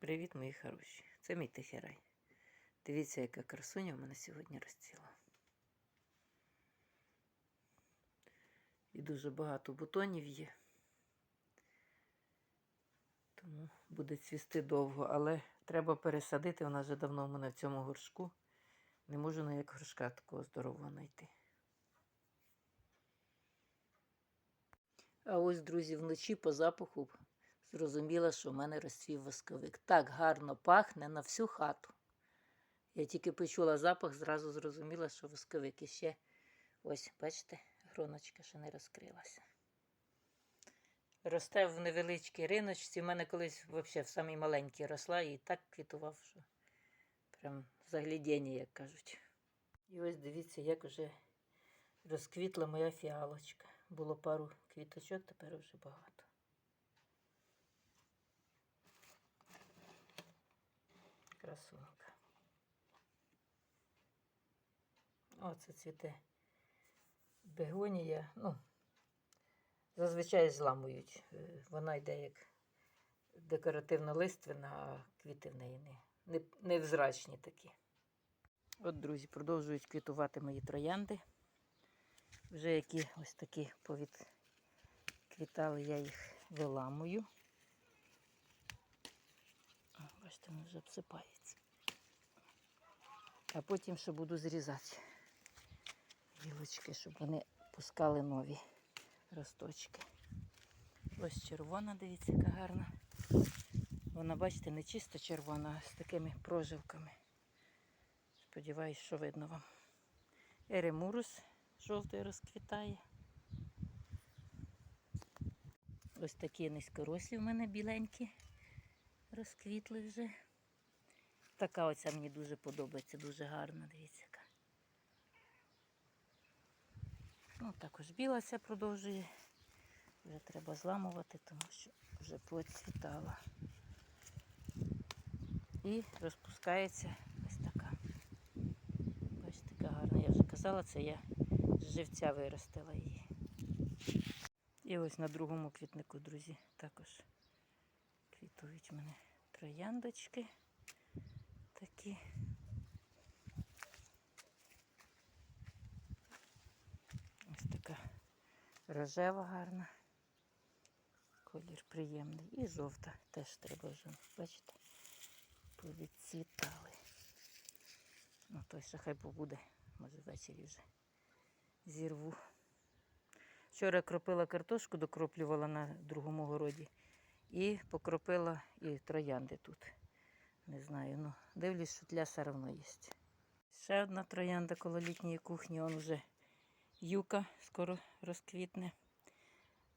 Привіт, мої хороші. Це мій тихий рай. Дивіться, яка красуня в мене сьогодні розціла. І дуже багато бутонів є. Тому буде цвісти довго, але треба пересадити. Вона вже давно в мене в цьому горшку. Не можу ніяк горшка такого здорового знайти. А ось, друзі, вночі по запаху зрозуміла, що в мене розцвів восковик. Так гарно пахне на всю хату. Я тільки почула запах, зразу зрозуміла, що восковик. І ще ось, бачите, гроночка ще не розкрилася. Росте в невеличкій риночці. У мене колись взагалі в самій маленькій росла і так квітував, що прям заглядіння, як кажуть. І ось дивіться, як вже розквітла моя фіалочка. Було пару квіточок, тепер вже багато. Красунка. Оце цвіте бегонія. Ну, зазвичай зламують. Е, Вона йде як декоративно лиственна, а квіти в неї не, не, невзрачні такі. От, друзі, продовжують квітувати мої троянди. Вже які ось такі повідквітали, я їх виламую. О, вже обсипаються. А потім ще буду зрізати гілочки, щоб вони пускали нові росточки. Ось червона, дивіться, яка гарна. Вона, бачите, не чисто червона, а з такими прожилками. Сподіваюсь, що видно вам. Еремурус жовтий розквітає. Ось такі низькорослі в мене біленькі розквітли вже. Така оця мені дуже подобається, дуже гарна, дивіться яка. Ну, також біла ця продовжує. Вже треба зламувати, тому що вже поцвітала. І розпускається ось така. Бачите, яка гарна. Я вже казала, це я з живця виростила її. І ось на другому квітнику, друзі, також в мене трояндочки такі. Ось така рожева гарна. Колір приємний. І жовта теж треба вже, бачите, повідцвітали. Ну, той ще хай побуде, може ввечері вже зірву. Вчора кропила картошку, докроплювала на другому городі. І покропила і троянди тут. Не знаю, ну дивлюсь, що все одно є. Ще одна троянда коло літньої кухні, он вже юка скоро розквітне.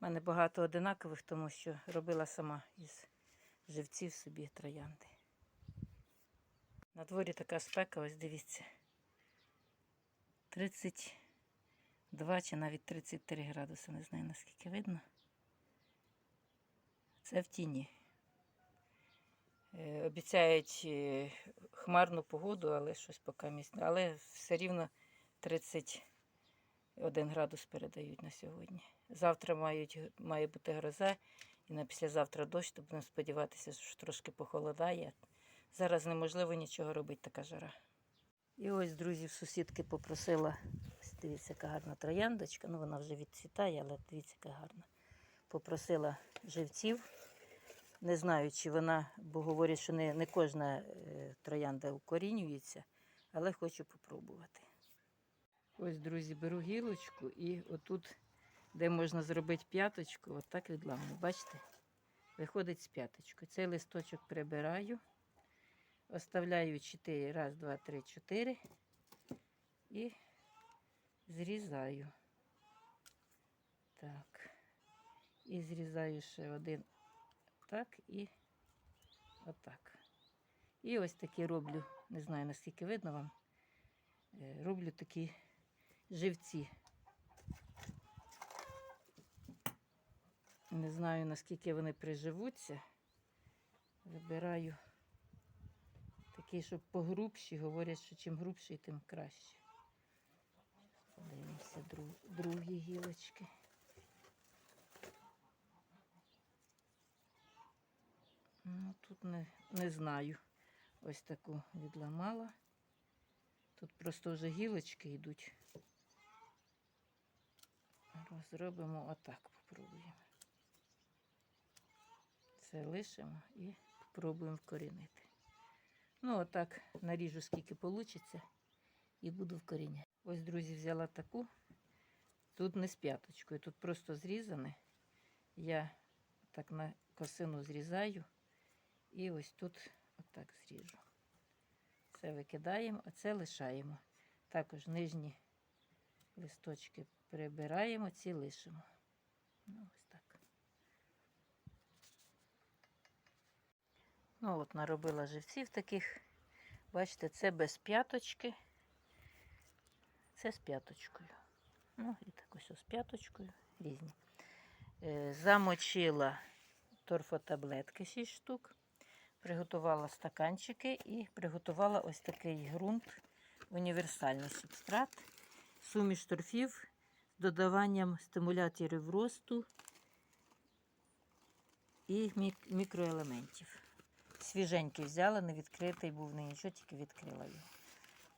У мене багато одинакових, тому що робила сама із живців собі троянди. На дворі така спека, ось дивіться. 32 чи навіть 33 градуси, не знаю наскільки видно. Це в тіні. Е, Обіцяють е, хмарну погоду, але щось поки місць. Але все рівно 31 градус передають на сьогодні. Завтра мають, має бути гроза і на післязавтра дощ, то будемо сподіватися, що трошки похолодає. Зараз неможливо нічого робити, така жара. І ось, друзі, в сусідки попросила, дивіться, яка гарна трояндочка. Ну, вона вже відцвітає, але дивіться, яка гарна. Попросила живців. Не знаю, чи вона, бо говорять, що не, не кожна е, троянда укорінюється, але хочу попробувати. Ось, друзі, беру гілочку і отут, де можна зробити п'яточку, отак відламую. Бачите? Виходить з п'яточкою. Цей листочок прибираю, оставляю 4, раз, два, три, чотири і зрізаю. Так. І зрізаю ще один так і отак. І ось такі роблю, не знаю наскільки видно вам, е, роблю такі живці. Не знаю, наскільки вони приживуться. Вибираю такі, щоб погрубші. Говорять, що чим грубший, тим краще. Подивимося друг, другі гілочки. Ну, тут не, не знаю. Ось таку відламала. Тут просто вже гілочки йдуть. Розробимо отак, попробуємо. Це лишимо і спробуємо вкорінити. Ну, отак наріжу скільки вийде і буду вкоріняти. Ось, друзі, взяла таку. Тут не з п'яточкою, тут просто зрізане. Я так на косину зрізаю і ось тут отак зріжу. Це викидаємо, а це лишаємо. Також нижні листочки прибираємо, ці лишимо. Ну, ось так. Ну, от наробила живців таких. Бачите, це без п'яточки. Це з п'яточкою. Ну, і так ось з п'яточкою різні. Е, замочила торфотаблетки 6 штук. Приготувала стаканчики і приготувала ось такий ґрунт, універсальний субстрат, суміш торфів з додаванням стимуляторів росту і мікроелементів. Свіженький взяла, не відкритий був, не нічого, тільки відкрила його.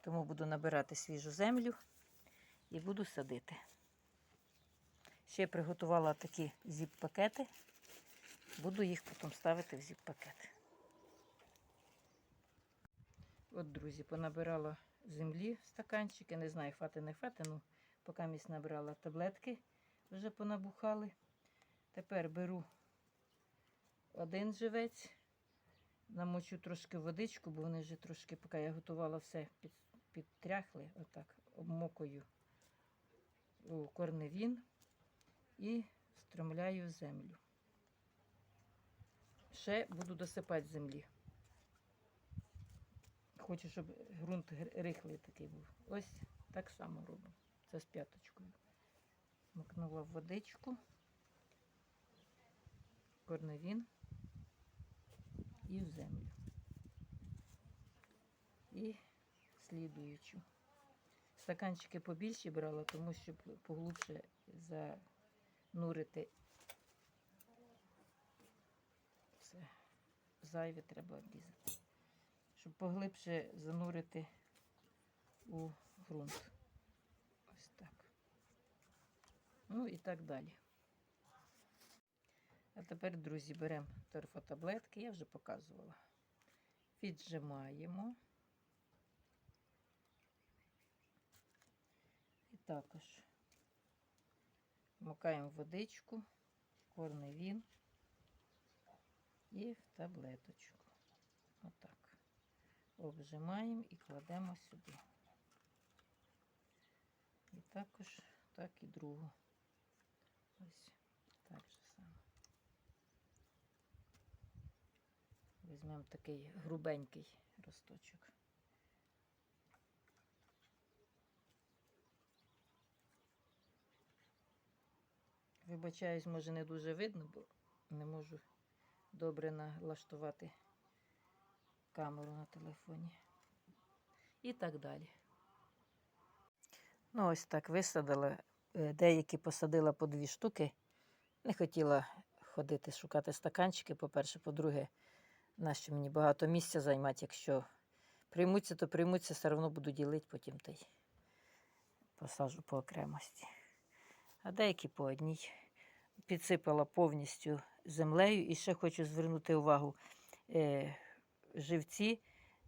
Тому буду набирати свіжу землю і буду садити. Ще приготувала такі зіп-пакети. Буду їх потім ставити в зіп-пакет. От, друзі, понабирала землі стаканчики. Не знаю, хвати не хвати, ну поки місь набрала таблетки, вже понабухали. Тепер беру один живець, намочу трошки водичку, бо вони вже трошки, поки я готувала все, під, підтряхли, отак, обмокую у корневін і встромляю землю. Ще буду досипати землі. Хочу, щоб ґрунт рихлий такий був. Ось так само робимо. Це з п'яточкою. Макнула в водичку, корневін і в землю. І слідуючу. Стаканчики побільші брала, тому щоб поглубше занурити. Все. Зайве треба обрізати. Щоб поглибше занурити у ґрунт. Ось так. Ну і так далі. А тепер, друзі, беремо торфотаблетки, я вже показувала. Віджимаємо. І також вмикаємо водичку, корневін і в таблеточку. Отак. Обжимаємо і кладемо сюди. І також так і другу. Ось так же само. Візьмемо такий грубенький росточок. Вибачаюсь, може не дуже видно, бо не можу добре налаштувати камеру на телефоні. І так далі. Ну, ось так висадила. Е, Деякі посадила по дві штуки. Не хотіла ходити шукати стаканчики, по-перше, по-друге, нащо мені багато місця займати, якщо приймуться, то приймуться, все одно буду ділити потім та й посаджу по окремості. А деякі по одній. Підсипала повністю землею і ще хочу звернути увагу. Е, живці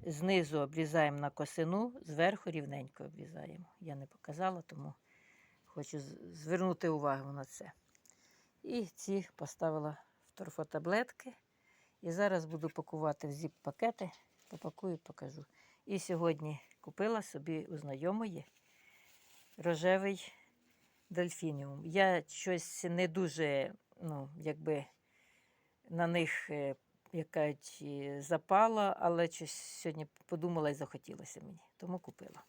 знизу обрізаємо на косину, зверху рівненько обрізаємо. Я не показала, тому хочу звернути увагу на це. І ці поставила в торфотаблетки. І зараз буду пакувати в зіп-пакети. Попакую, покажу. І сьогодні купила собі у знайомої рожевий дельфініум. Я щось не дуже, ну, якби на них як кажуть, і запала, але щось сьогодні подумала і захотілося мені, тому купила.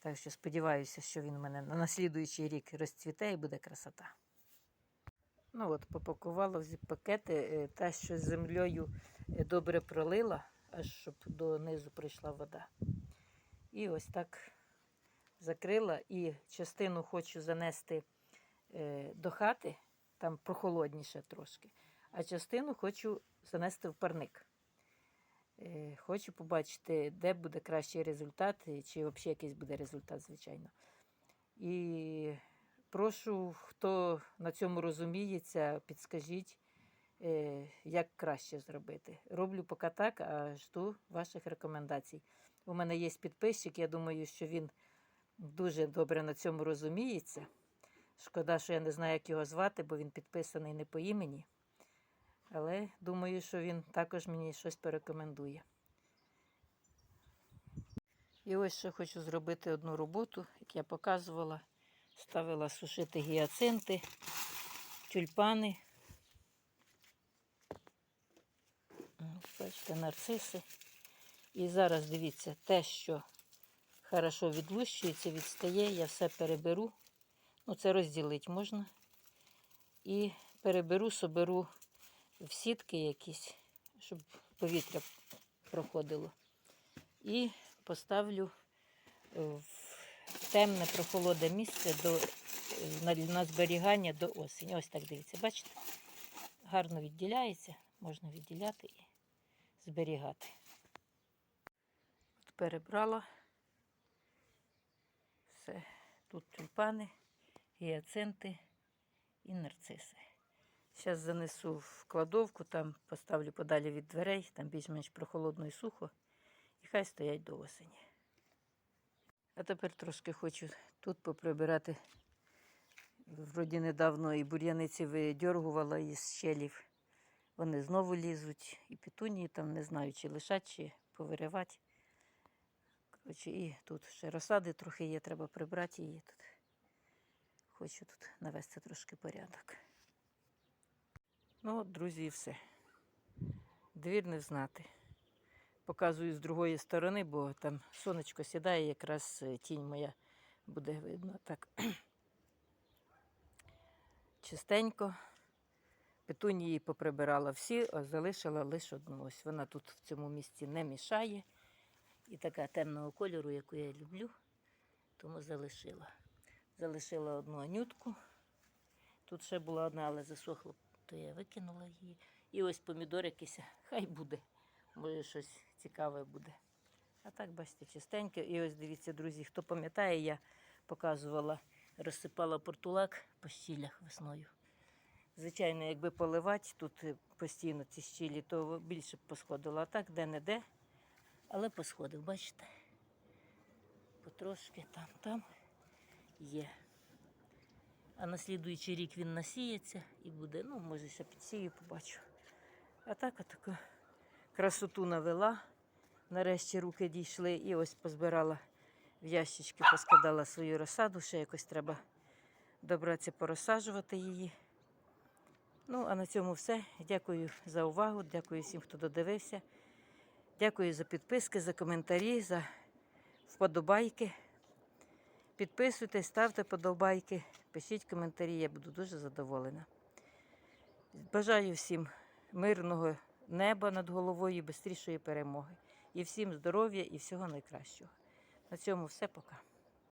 Так що сподіваюся, що він у мене на наслідуючий рік розцвіте і буде красота. Ну от, попакувала в пакети те, що з землею е, добре пролила, аж щоб донизу прийшла вода. І ось так закрила і частину хочу занести е, до хати, там прохолодніше трошки. А частину хочу занести в парник. Е, Хочу побачити, де буде кращий результат, чи взагалі якийсь буде результат, звичайно. І прошу, хто на цьому розуміється, підскажіть, е, як краще зробити. Роблю поки так, а жду ваших рекомендацій. У мене є підписчик, я думаю, що він дуже добре на цьому розуміється. Шкода, що я не знаю, як його звати, бо він підписаний не по імені. Але думаю, що він також мені щось порекомендує. І ось ще хочу зробити одну роботу, як я показувала. Ставила сушити гіацинти, тюльпани. Бачите, нарциси. І зараз дивіться, те, що хорошо відлущується, відстає, я все переберу. Ну, це розділити можна. І переберу, соберу в сітки якісь, щоб повітря проходило. І поставлю е, в темне прохолодне місце до, е, на, на зберігання до осені. Ось так дивіться, бачите? Гарно відділяється, можна відділяти і зберігати. От перебрала все. Тут тюльпани, гіацинти і нарциси. Зараз занесу в кладовку, там поставлю подалі від дверей, там більш-менш прохолодно і сухо, і хай стоять до осені. А тепер трошки хочу тут поприбирати. Вроді недавно і бур'яниці видьоргувала із щелів. Вони знову лізуть, і петунії там не знаю, чи лишать, чи повиривати. Коротше, і тут ще розсади трохи є, треба прибрати її тут. Хочу тут навести трошки порядок. Ну от, друзі, все. Двір не знати. Показую з другої сторони, бо там сонечко сідає, якраз е, тінь моя буде видно. Так. Чистенько. Петунії поприбирала всі, а залишила лише одну. Ось вона тут в цьому місці не мішає. І така темного кольору, яку я люблю, тому залишила. Залишила одну анютку. Тут ще була одна, але засохла, то я викинула її. І ось помідор якийсь, хай буде. Може щось цікаве буде. А так, бачите, чистенько. І ось дивіться, друзі, хто пам'ятає, я показувала, розсипала портулак по щілях весною. Звичайно, якби поливати тут постійно ці щілі, то більше б посходило. А так де-не-де, але посходив, бачите? Потрошки там, там є. А на слідуючий рік він насіється і буде, ну, може, ще підсію, побачу. А так отаку красоту навела. Нарешті руки дійшли і ось позбирала в ящички, поскладала свою розсаду, ще якось треба добратися порозсаджувати її. Ну, а на цьому все. Дякую за увагу, дякую всім, хто додивився. Дякую за підписки, за коментарі, за вподобайки. Підписуйтесь, ставте подобайки, пишіть коментарі, я буду дуже задоволена. Бажаю всім мирного неба над головою, і бистрішої перемоги. І всім здоров'я і всього найкращого. На цьому все пока.